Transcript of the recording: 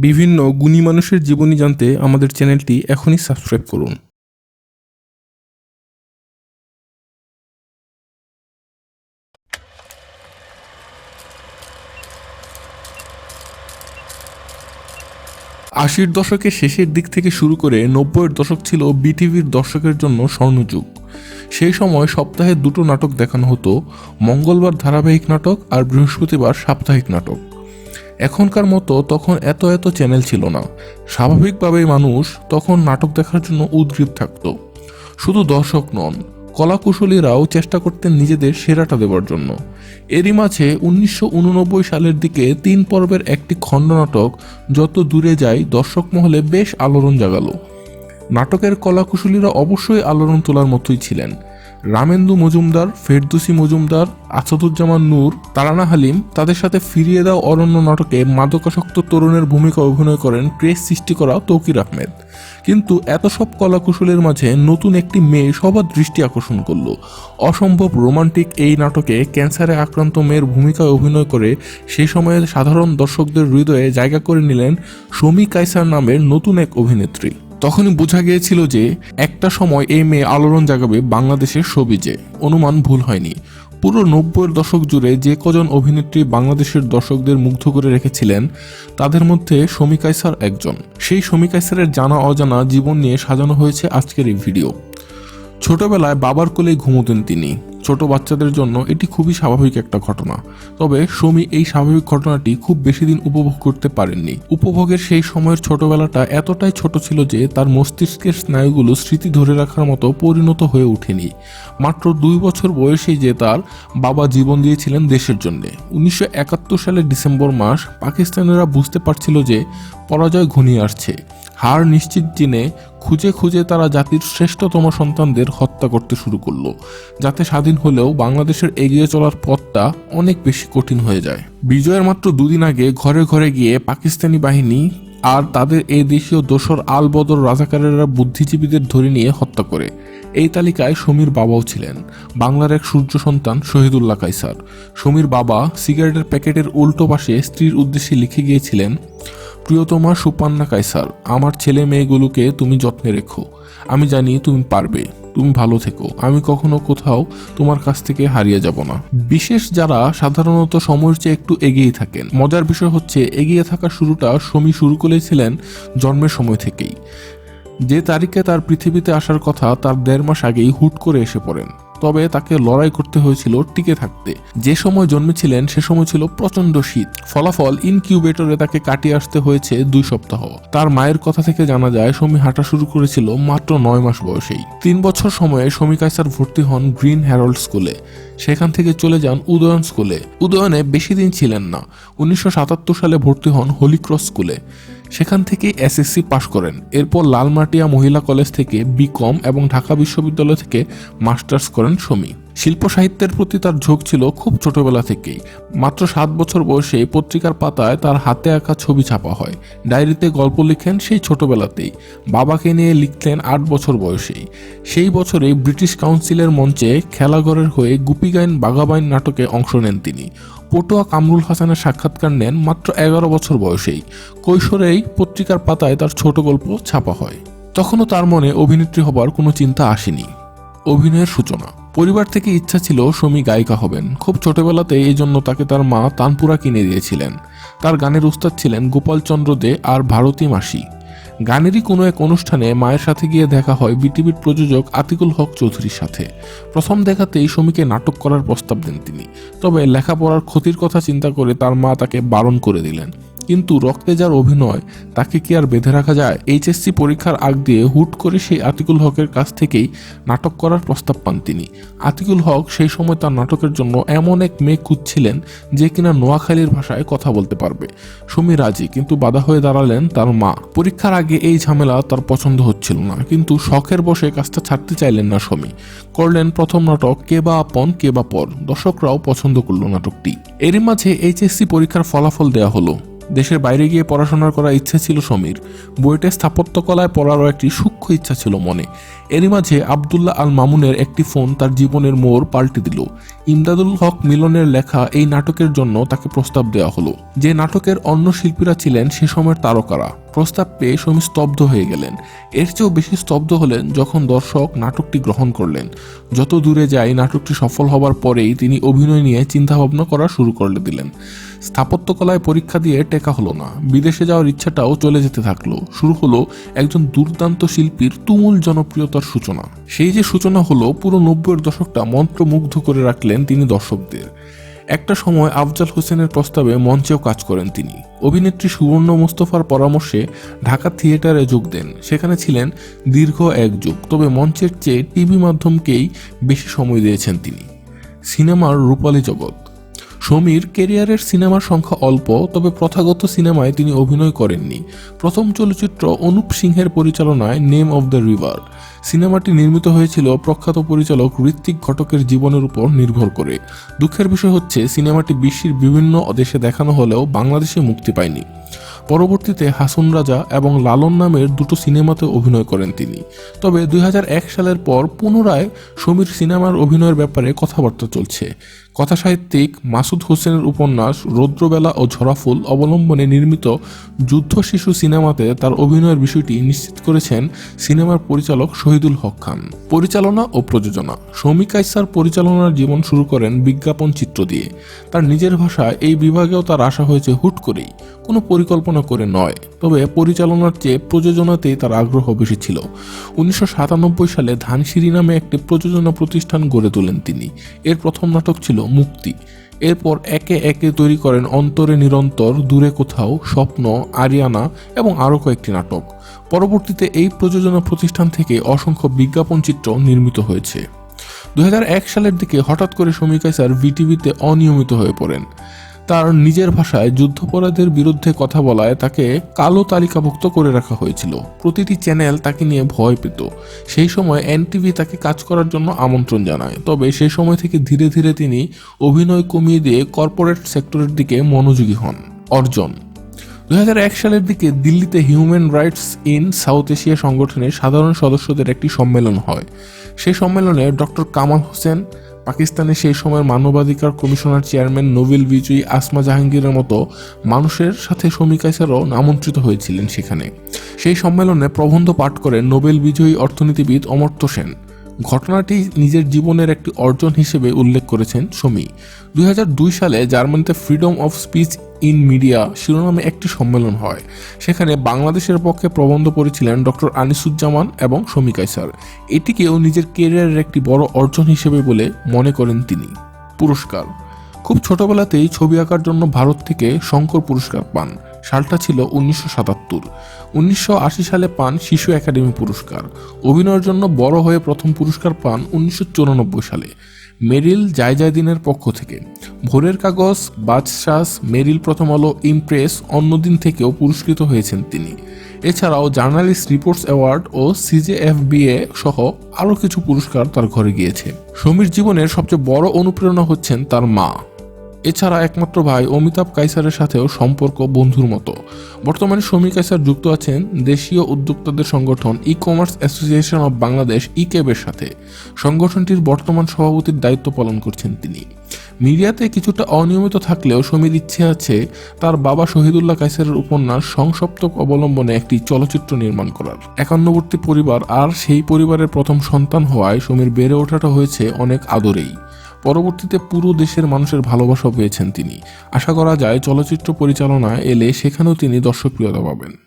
বিভিন্ন গুণী মানুষের জীবনী জানতে আমাদের চ্যানেলটি এখনই সাবস্ক্রাইব করুন। আশির দশকের শেষের দিক থেকে শুরু করে নব্বইয়ের দশক ছিল বিটিভির দর্শকের জন্য স্বর্ণযুগ। সেই সময় সপ্তাহে দুটো নাটক দেখানো হতো, মঙ্গলবার ধারাবাহিক নাটক আর বৃহস্পতিবার সাপ্তাহিক নাটক। এখনকার মতো তখন এত এত চ্যানেল ছিল না। স্বাভাবিকভাবেই মানুষ তখন নাটক দেখার জন্য উদ্গ্রীব থাকত। শুধু দর্শক নন, কলাকুশলীরাও চেষ্টা করতেন নিজেদের সেরাটা দেওয়ার জন্য। এরই মাঝে উনিশশো উননব্বই সালের দিকে তিন পর্বের একটি খণ্ডনাটক যত দূরে যায় দর্শক মহলে বেশ আলোড়ন জাগালো। নাটকের কলাকুশলীরা অবশ্যই আলোড়ন তোলার মতোই ছিলেন। রামেন্দু মজুমদার, ফেরদুসি মজুমদার, আসাদুজ্জামান নূর, তারানা হালিম তাদের সাথে ফিরিয়ে দাও অরণ্য নাটকে মাদকাসক্ত তরুণের ভূমিকা অভিনয় করেন ক্রেজ সৃষ্টি করা তৌকির আহমেদ। কিন্তু এত সব কলাকুশলের মাঝে নতুন একটি মেয়ে সবার দৃষ্টি আকর্ষণ করল। অসম্ভব রোমান্টিক এই নাটকে ক্যান্সারে আক্রান্ত মেয়ের ভূমিকায় অভিনয় করে সেই সময়ের সাধারণ দর্শকদের হৃদয়ে জায়গা করে নিলেন শমী কাইসার নামের নতুন এক অভিনেত্রী। তখনই বোঝা গিয়েছিল যে একটা সময় এই মেয়ে আলোড়ন জাগাবে বাংলাদেশের সবিজে। অনুমান ভুল হয়নি। পুরো নব্বইয়ের দশক জুড়ে যে কজন অভিনেত্রী বাংলাদেশের দর্শকদের মুগ্ধ করে রেখেছিলেন, তাদের মধ্যে শমী একজন। সেই শমী জানা অজানা জীবন নিয়ে সাজানো হয়েছে আজকের এই ভিডিও। ছোটবেলায় বাবার কোলেই ঘুমোতেন তিনি। ছোট বাচ্চাদের জন্য এটি খুবই স্বাভাবিক একটা ঘটনা। তবে সমী এই স্বাভাবিক ঘটনাটি খুব বেশি দিন উপভোগ করতে পারেননি। উপভোগের সেই সময়ের ছোটবেলাটা এতটাই ছোট ছিল যে তার মস্তিষ্কের স্নায়ুগুলো স্মৃতি ধরে রাখার মতো পরিণত হয়ে ওঠেনি। মাত্র দুই বছর বয়সেই যে তার বাবা জীবন দিয়েছিলেন দেশের জন্য। উনিশশো একাত্তর সালের ডিসেম্বর মাস পাকিস্তানিরা বুঝতে পারছিল যে পরাজয় ঘনিয়ে আসছে। হার নিশ্চিত জেনে খুঁজে খুঁজে তারা জাতির শ্রেষ্ঠতম সন্তানদের হত্যা করতে শুরু করল, যাতে স্বাধীন হলেও বাংলাদেশের এগিয়ে চলার পথটা অনেক বেশি কঠিন হয়ে যায়। বিজয়ের মাত্র দুদিন আগে ঘরে ঘরে গিয়ে পাকিস্তানি বাহিনী আর তাদের এই দেশীয় দোসর আল বদর রাজাকারেরা বুদ্ধিজীবীদের ধরে নিয়ে হত্যা করে। এই তালিকায় সমীর বাবাও ছিলেন। বাংলার এক সূর্য সন্তান শহীদুল্লাহ কাইসার সমীর বাবা সিগারেটের প্যাকেটের উল্টো পাশে স্ত্রীর উদ্দেশ্যে লিখে গিয়েছিলেন প্রিয়তমা সুপান্না কাইসার আমার ছেলে মেয়েগুলোকে তুমি যত্নে রেখো। আমি জানি তুমি পারবে, তুমি ভালো থেকো। আমি কখনো কোথাও তোমার কাছ থেকে হারিয়ে যাব না। বিশেষ যারা সাধারণত সময়ের চেয়ে একটু এগিয়ে থাকেন। মজার বিষয় হচ্ছে, এগিয়ে থাকা শুরুটা সমী শুরু করেছিলেন জন্মের সময় থেকেই। যে তারিখে তার পৃথিবীতে আসার কথা, তার দেড় মাস আগেই হুট করে এসে পড়েন। তবে তাকে লড়াই করতে হয়েছিল টিকে থাকতে। যে সময় জন্মেছিলেন, সে সময় ছিল প্রচণ্ড শীত। ফলাফল ইনকিউবেটরে তাকে কাটিয়ে আসতে হয়েছে দুই সপ্তাহ। তার মায়ের কথা থেকে জানা যায়, সমী হাঁটা শুরু করেছিল মাত্র নয় মাস বয়সেই। তিন বছর সময়ে সমী কাইসার ভর্তি হন গ্রিন হ্যারল্ড স্কুলে। সেখান থেকে চলে যান উদয়ন স্কুলে। উদয়নে বেশি দিন ছিলেন না। উনিশশো সাতাত্তর সালে ভর্তি হন হোলিক্রস স্কুলে। সেখান থেকে এসএসসি পাশ করেন। এরপর লালমাটিয়া মহিলা কলেজ থেকে বিকম এবং ঢাকা বিশ্ববিদ্যালয় থেকে মাস্টার্স করেন সমী শিল্প সাহিত্যের প্রতি তার ঝোঁক ছিল খুব ছোটবেলা থেকেই। মাত্র সাত বছর বয়সে পত্রিকার পাতায় তার হাতে আঁকা ছবি ছাপা হয়। ডায়েরিতে গল্প লিখেন সেই ছোটবেলাতেই। বাবাকে নিয়ে লিখলেন আট বছর বয়সেই সেই বছরেই ব্রিটিশ কাউন্সিলের মঞ্চে খেলাঘরের হয়ে গুপিগাইন বাগাবাইন নাটকে অংশ নেন তিনি। পটুয়া কামরুল হাসানের সাক্ষাৎকার নেন মাত্র এগারো বছর বয়সেই। কৈশোরেই পত্রিকার পাতায় তার ছোট গল্প ছাপা হয়। তখনও তার মনে অভিনেত্রী হবার কোনো চিন্তা আসেনি। অভিনয়ের সূচনা। পরিবার থেকে ইচ্ছা ছিল সমী গায়িকা হবেন। খুব ছোটবেলাতে এই জন্য তাকে তার মা তানপুরা কিনে দিয়েছিলেন। তার গানের উস্তাদ ছিলেন গোপাল চন্দ্র দে আর ভারতী মাসি। গানেরই কোনো এক অনুষ্ঠানে মায়ের সাথে গিয়ে দেখা হয় বিটিভির প্রযোজক আতিকুল হক চৌধুরীর সাথে। প্রথম দেখাতেই সমীকে নাটক করার প্রস্তাব দেন তিনি। তবে লেখাপড়ার ক্ষতির কথা চিন্তা করে তার মা তাকে বারণ করে দিলেন। কিন্তু রক্তে যার অভিনয়, তাকে কি আর বেঁধে রাখা যায়? এইচএসসি পরীক্ষার আগ দিয়ে হুট করে সেই আতিকুল হকের কাছ থেকেই নাটক করার প্রস্তাব পান তিনি। আতিকুল হক সেই সময় তার নাটকের জন্য এমন এক মেয়ে খুঁজছিলেন যে কিনা নোয়াখালীর ভাষায় কথা বলতে পারবে। সমী রাজি, কিন্তু বাধা হয়ে দাঁড়ালেন তার মা। পরীক্ষার আগে এই ঝামেলা তার পছন্দ হচ্ছিল না, কিন্তু শখের বসে কাজটা ছাড়তে চাইলেন না সমী। করলেন প্রথম নাটক কে বা আপন, কে বা পর। দর্শকরাও পছন্দ করল নাটকটি। এরই মাঝে এইচএসসি পরীক্ষার ফলাফল দেওয়া হলো। দেশের বাইরে গিয়ে পড়াশোনা করার ইচ্ছে ছিল সমীর। বুয়েটে স্থাপত্যকলায় পড়ারও একটি সূক্ষ্ম ইচ্ছা ছিল মনে। এরই মাঝে আবদুল্লাহ আল মামুনের একটি ফোন তার জীবনের মোড় পাল্টে দিল। ইমদাদুল হক মিলনের লেখা এই নাটকের জন্য তাকে প্রস্তাব দেওয়া হলো। যে নাটকের অন্য শিল্পীরা ছিলেন সে সময়ের তারকারা। প্রস্তাব পেয়ে সমী স্তব্ধ হয়ে গেলেন। এর চেয়েও বেশি স্তব্ধ হলেন যখন দর্শক নাটকটি গ্রহণ করলেন। যত দূরে যায় নাটকটি সফল হবার পরেই তিনি অভিনয় নিয়ে চিন্তাভাবনা করা শুরু করে দিলেন। স্থাপত্যকলায় পরীক্ষা দিয়ে টেকা হলো না। বিদেশে যাওয়ার ইচ্ছাটাও চলে যেতে থাকল। শুরু হলো একজন দুর্দান্ত শিল্পীর তুমুল জনপ্রিয়তার সূচনা। সেই যে সূচনা হলো পুরো নব্বইয়ের দশকটা মন্ত্রমুগ্ধ করে রাখলেন তিনি দর্শকদের। একটা সময় আফজাল হোসেনের প্রস্তাবে মঞ্চেও কাজ করেন তিনি। অভিনেত্রী সুবর্ণ মোস্তফার পরামর্শে ঢাকা থিয়েটারে যোগ দেন। সেখানে ছিলেন দীর্ঘ এক যুগ, তবে মঞ্চের চেয়ে টিভি মাধ্যমকেই বেশি সময় দিয়েছেন তিনি। সিনেমার রূপালী জগৎ। সমীর কেরিয়ারের সিনেমার সংখ্যা অল্প, তবে প্রথাগত সিনেমায় তিনি অভিনয় করেননি। প্রথম চলচ্চিত্র অনুপ সিংহের পরিচালনায় নেম অব দ্য রিভার। সিনেমাটি নির্মিত হয়েছিল প্রখ্যাত পরিচালক ঋত্বিক ঘটকের জীবনের উপর নির্ভর করে। দুঃখের বিষয় হচ্ছে, সিনেমাটি বিশ্বের বিভিন্ন দেশে দেখানো হলেও বাংলাদেশে মুক্তি পায়নি। পরবর্তীতে হাসন রাজা এবং লালন নামের দুটো সিনেমাতে অভিনয় করেন তিনি। তবে দুই হাজার এক সালের পর পুনরায় সমীর সিনেমার অভিনয়ের ব্যাপারে কথাবার্তা চলছে। কথাসাহিত্যিক মাসুদ হোসেনের উপন্যাস রৌদ্রবেলা ও ঝরাফুল অবলম্বনে নির্মিত যুদ্ধ শিশু সিনেমাতে তার অভিনয়ের বিষয়টি নিশ্চিত করেছেন সিনেমার পরিচালক শহীদুল হক খান। পরিচালনা ও প্রযোজনা। সৌমি কাইসার পরিচালনার জীবন শুরু করেন বিজ্ঞাপন চিত্র দিয়ে। তার নিজের ভাষায় এই বিভাগেও তার আশা হয়েছে হুট করেই। কোনো পরিকল্পনা করে নয়, তবে পরিচালনার চেয়ে প্রযোজনাতেই তার আগ্রহ বেশি ছিল। উনিশশো সাতানব্বই সালে ধানসিঁড়ি নামে একটি প্রযোজনা প্রতিষ্ঠান গড়ে তোলেন তিনি। এর প্রথম নাটক ছিল মুক্তি। এরপর একে একে তৈরি করেন অন্তরে নিরন্তর, দূরে কোথাও, স্বপ্ন, আরিয়ানা এবং আরও কয়েকটি নাটক। পরবর্তীতে এই প্রযোজনা প্রতিষ্ঠান থেকে অসংখ্য বিজ্ঞাপন চিত্র নির্মিত হয়েছে। দু হাজার এক সালের দিকে হঠাৎ করে সমীকা স্যার ভিটিভিতে অনিয়মিত হয়ে পড়েন। তার নিজের ভাষায় যুদ্ধপরাধের বিরুদ্ধে কথা বলায় তাকে কালো তালিকাভুক্ত করে রাখা হয়েছিল। প্রতিটি চ্যানেল তাকে নিয়ে ভয় পেত। সেই সময় এনটিভি তাকে কাজ করার জন্য আমন্ত্রণ জানায়। তবে সেই সময় থেকে ধীরে ধীরে তিনি অভিনয় কমিয়ে দিয়ে কর্পোরেট সেক্টরের দিকে মনোযোগী হন। অর্জন। দুই হাজার এক সালের দিকে দিল্লিতে human rights in South Asia সংগঠনের সাধারণ সদস্যদের একটি সম্মেলন হয়। সেই সম্মেলনে ডক্টর কামাল হোসেন পাকিস্তানের সেই সময়ের মানবাধিকার কমিশনার চেয়ারম্যান নোবেল বিজয়ী আসমা জাহাঙ্গীরের মতো মানুষের সাথে সমীকাইসারও আমন্ত্রিত হয়েছিলেন সেখানে। সেই সম্মেলনে প্রবন্ধ পাঠ করেন নোবেল বিজয়ী অর্থনীতিবিদ অমর্ত্য সেন। ঘটনাটি নিজের জীবনের একটি অর্জন হিসেবে উল্লেখ করেছেন সমী দুই হাজার দুই সালে জার্মানিতে freedom of speech in media শিরোনামে একটি সম্মেলন হয়। সেখানে বাংলাদেশের পক্ষে প্রবন্ধ পড়েছিলেন ডক্টর আনিসুজ্জামান এবং সমী কাইসার এটিকেও নিজের কেরিয়ারের একটি বড় অর্জন হিসেবে বলে মনে করেন তিনি। পুরস্কার। খুব ছোটবেলাতেই ছবি আঁকার জন্য ভারত থেকে শঙ্কর পুরস্কার পান। সালটা ছিল উনিশশো সাতাত্তর। উনিশশো সালে পান শিশু একাডেমি পুরস্কার। অভিনয়ের জন্য বড় হয়ে প্রথম পুরস্কার পান উনিশশো চুরানব্বই সালে। মেরিল জায়জায়দিনের পক্ষ থেকে। ভোরের কাগজ বাদশাস মেরিল প্রথম আলো, ইমপ্রেস অন্যদিন থেকেও পুরস্কৃত হয়েছেন তিনি। এছাড়াও জার্নালিস্ট রিপোর্টস অ্যাওয়ার্ড ও সিজেএফবিএ সহ আরও কিছু পুরস্কার তার ঘরে গিয়েছে। সমীর জীবনের সবচেয়ে বড় অনুপ্রেরণা হচ্ছেন তার মা। এছাড়া একমাত্র ভাই অমিতাভ কাইসারের সাথেও সম্পর্ক বন্ধুর মতো। বর্তমানে সমীর কাইসার যুক্ত আছেন দেশীয় উদ্যোক্তাদের সংগঠন e commerce association of Bangladesh ই ক্যাবের সাথে। সংগঠনটির বর্তমান সভাপতির দায়িত্ব পালন করছেন তিনি। মিডিয়াতে কিছুটা অনিয়মিত থাকলেও সমীর ইচ্ছে আছে তার বাবা শহীদুল্লাহ কাইসারের উপন্যাস সংসপ্তক অবলম্বনে একটি চলচ্চিত্র নির্মাণ করার। একান্নবর্তী পরিবার আর সেই পরিবারের প্রথম সন্তান হওয়ায় সমীর বেড়ে ওঠাটা হয়েছে অনেক আদরেই। পরবর্তীতে পুরো দেশের মানুষের ভালোবাসা পেয়েছেন তিনি। আশা করা যায় চলচ্চিত্র পরিচালনা এলে সেখানেও তিনি দর্শকপ্রিয়তা পাবেন।